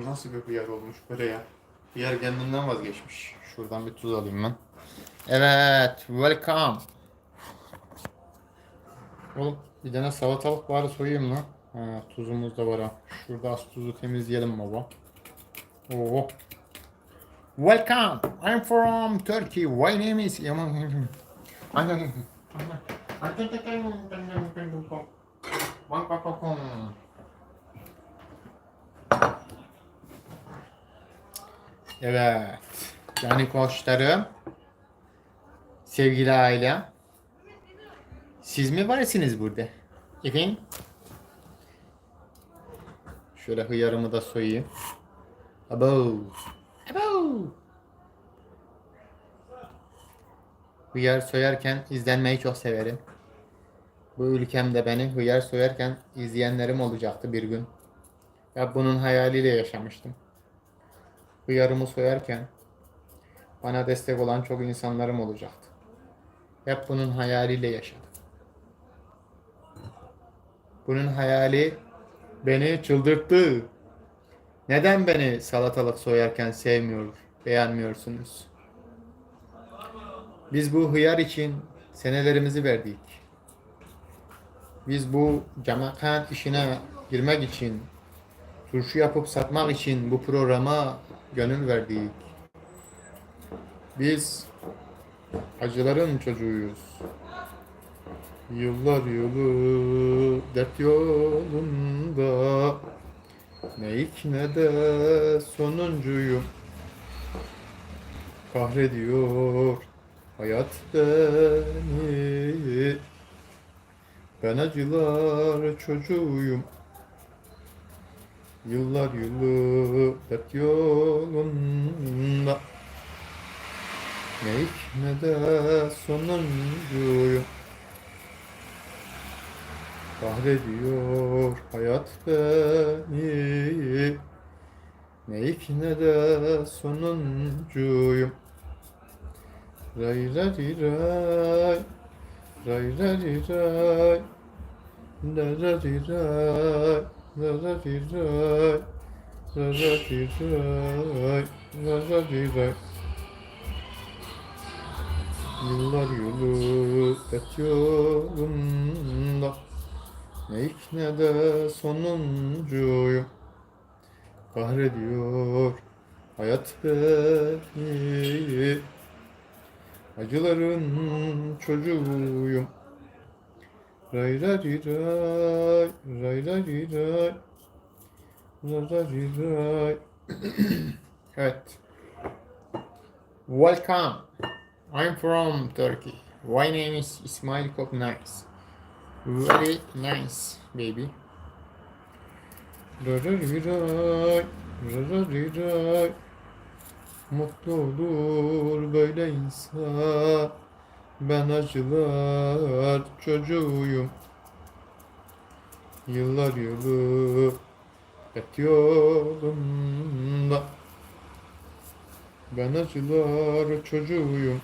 Bu nasıl bir hıyar olmuş böyle ya? Hıyar kendinden vazgeçmiş. Şuradan bir tuz alayım ben. Evet, welcome. Oğlum bir tane salatalık bari soyayım lan. Ha, tuzumuz da var ha. Şurada az tuzu temizleyelim baba. Oo. Welcome. I'm from Turkey. My name is Evet. Yani koçlarım. Sevgili ailem. Siz mi varsınız burada? Efendim? Şöyle hıyarımı da soyayım. Abo. Abo. Hıyar soyarken izlenmeyi çok severim. Bu ülkemde beni hıyar soyarken izleyenlerim olacaktı bir gün. Ya bunun hayaliyle yaşamıştım. Hıyarımı soyarken bana destek olan çok insanlarım olacaktı. Hep bunun hayaliyle yaşadım. Bunun hayali beni çıldırttı. Neden beni salatalık soyarken sevmiyor, beğenmiyorsunuz? Biz bu hıyar için senelerimizi verdik. Biz bu camakan işine girmek için, turşu yapıp satmak için bu programa gönül verdik. Biz acıların çocuğuyuz. Yıllar yılı dert yolunda Ne ilk ne de sonuncuyum Kahrediyor hayat beni Ben acılar çocuğuyum Yıllar yılı dert yolunda. Ne ilk de sonuncuyum Kahrediyor hayat beni. Ne ilk ne de sonuncuyum Ray ray ray Ray ray ray ray di ray La la di ray La la di ray Yıllar yolu et yolunda. Ne ilk ne de sonuncuyum Kahrediyor hayat beni. Acıların çocuğuyum Ray ray ray Ray ray ray Ray ray ray Evet Welcome I'm from Turkey. My name is Ismail Kopnais. Very nice, baby. Rarariray, rarariray. Mutlu olur böyle insan. Ben acılar çocuğuyum. Yıllar yılı et yolunda. Ben acılar çocuğuyum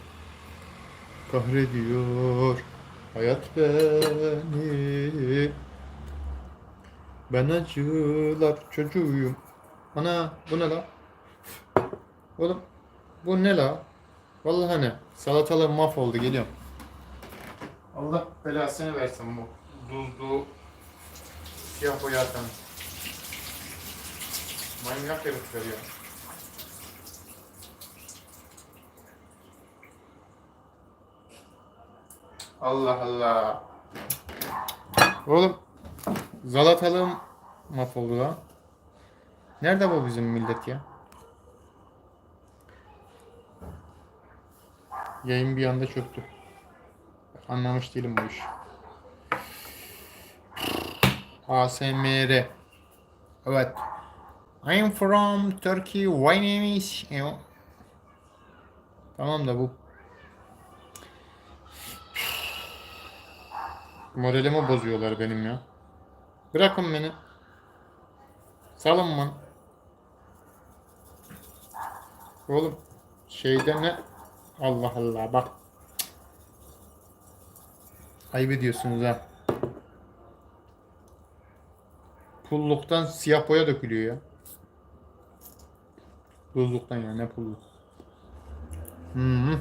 kahrediyor hayat beni. Ben acılar çocuğuyum. Ana bu ne la? Oğlum bu ne la? Vallahi ne? Salatalar mahvoldu geliyorum. Allah belasını versin bu. Duzlu siyah boyatan. Manyak herifler ya. Allah Allah. Oğlum Zalatalığım mahvoldu lan. Nerede bu bizim millet ya? Yayın bir anda çöktü. Anlamış değilim bu iş. ASMR. Evet. I'm from Turkey. My name is... Tamam da bu Moralimi bozuyorlar benim ya. Bırakın beni. Salın. Oğlum şeyde ne? Allah Allah bak. Ayıp ediyorsunuz ha. Pulluktan siyah boya dökülüyor ya. Buzluktan ya ne pullu. Hmm.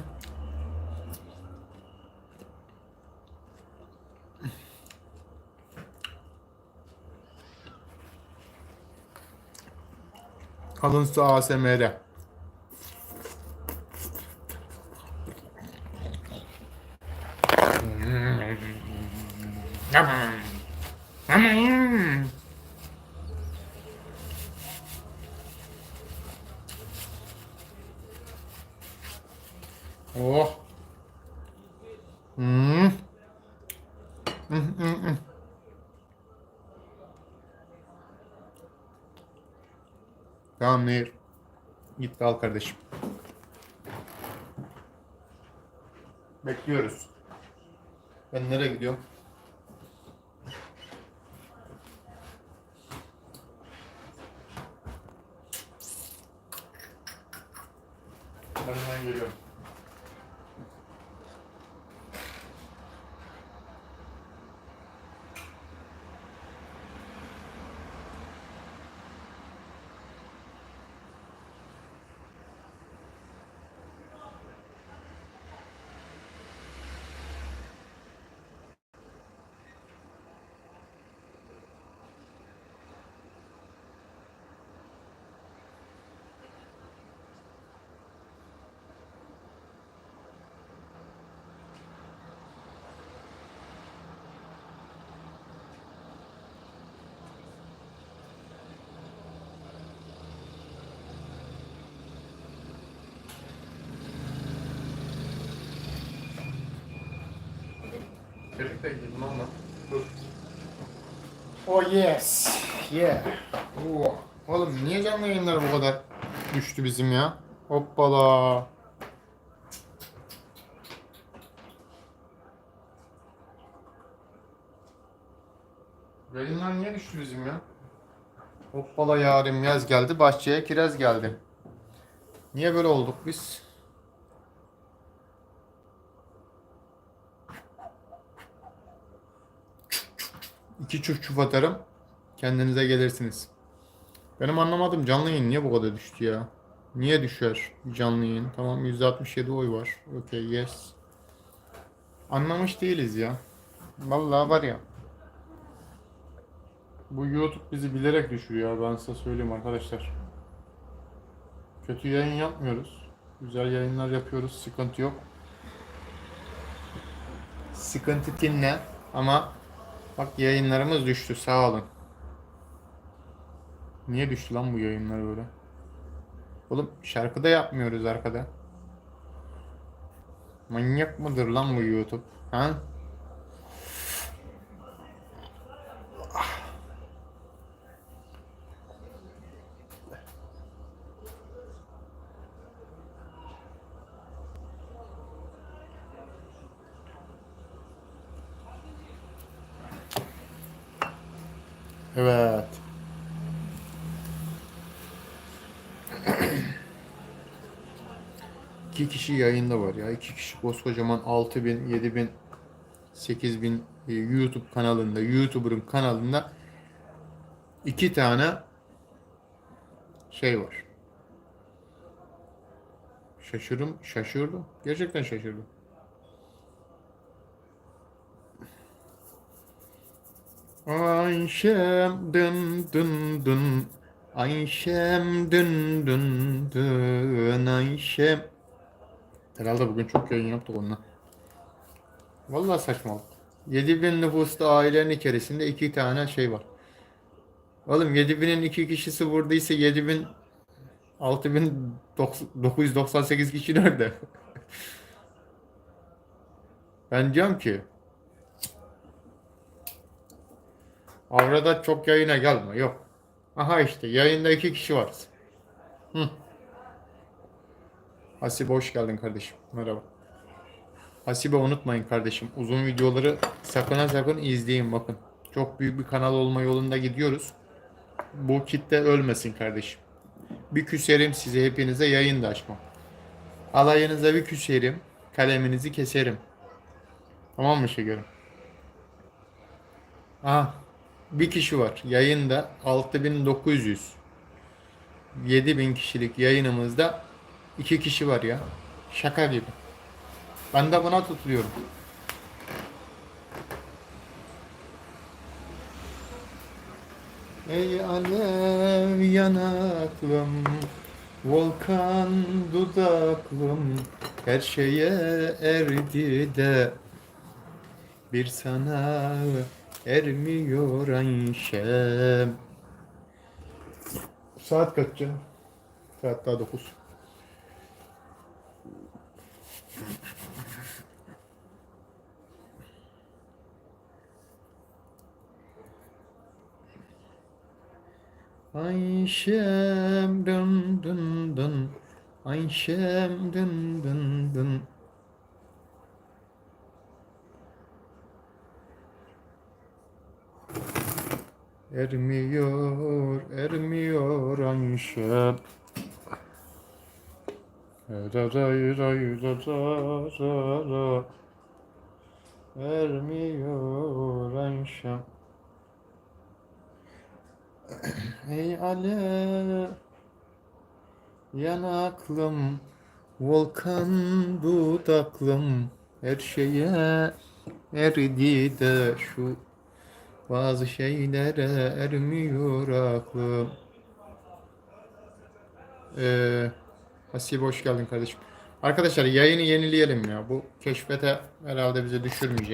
Alın su ASMR. Oh. Hmm. Hmm, hmm, hmm. Tamam Nehir. Git kal kardeşim. Bekliyoruz. Ben nereye gidiyorum? Ben hemen geliyorum. Birlikte gidelim ama. Dur. Oh yes. Yeah. Oo. Oğlum niye canlı yayınlar bu kadar düştü bizim ya? Hoppala. Yayınlar niye düştü bizim ya? Hoppala yarim yaz geldi, bahçeye kiraz geldi. Niye böyle olduk biz? İki çuf çuf atarım. Kendinize gelirsiniz. Benim anlamadım canlı yayın niye bu kadar düştü ya? Niye düşer canlı yayın? Tamam 167 oy var. Okay yes. Anlamış değiliz ya. Vallahi var ya. Bu YouTube bizi bilerek düşürüyor ben size söyleyeyim arkadaşlar. Kötü yayın yapmıyoruz. Güzel yayınlar yapıyoruz. Sıkıntı yok. Sıkıntı dinle ama bak yayınlarımız düştü sağ olun. Niye düştü lan bu yayınlar böyle? Oğlum şarkı da yapmıyoruz arkada. Manyak mıdır lan bu YouTube? Ha? Evet. İki kişi yayında var ya. İki kişi koskocaman 6000, 7000, 8000 e, YouTube kanalında, YouTuber'ın kanalında iki tane şey var. Şaşırdım, şaşırdım. Gerçekten şaşırdım. Ayşem dın dın dın Ayşem dın dın dın Ayşem Herhalde bugün çok yayın yaptık onunla. Vallahi saçmalık. 7000 nüfuslu ailenin içerisinde iki tane şey var. Oğlum 7000'in iki kişisi vurduysa 7000 6998 kişi nerede? ben diyorum ki Avrada çok yayına gelme. Yok. Aha işte yayında iki kişi varız. Hı. Hasibe hoş geldin kardeşim. Merhaba. Hasibe unutmayın kardeşim. Uzun videoları sakın ha sakın izleyin bakın. Çok büyük bir kanal olma yolunda gidiyoruz. Bu kitle ölmesin kardeşim. Bir küserim size hepinize yayın da açmam. Alayınıza bir küserim. Kaleminizi keserim. Tamam mı şekerim? Aha bir kişi var. Yayında 6900. 7000 kişilik yayınımızda 2 kişi var ya. Şaka gibi. Ben de buna tutuluyorum. Ey alev yanaklım, volkan dudaklım, her şeye erdi de bir sana ermiyor Ayşem. Saat kaç canım? Saat daha 9. Ayşem dın dın dın Ayşem dın dın dın Ermiyor, ermiyor Ayşem Ra ra ra ra ra ra ra. Ermiyor Ayşem Ey alev yanaklım volkan dudaklım. Her şeye eridi de şu bazı şeylere ermiyor aklım. Ee, Hasibe hoş geldin kardeşim. Arkadaşlar yayını yenileyelim ya. Bu keşfete herhalde bizi düşürmeyecek.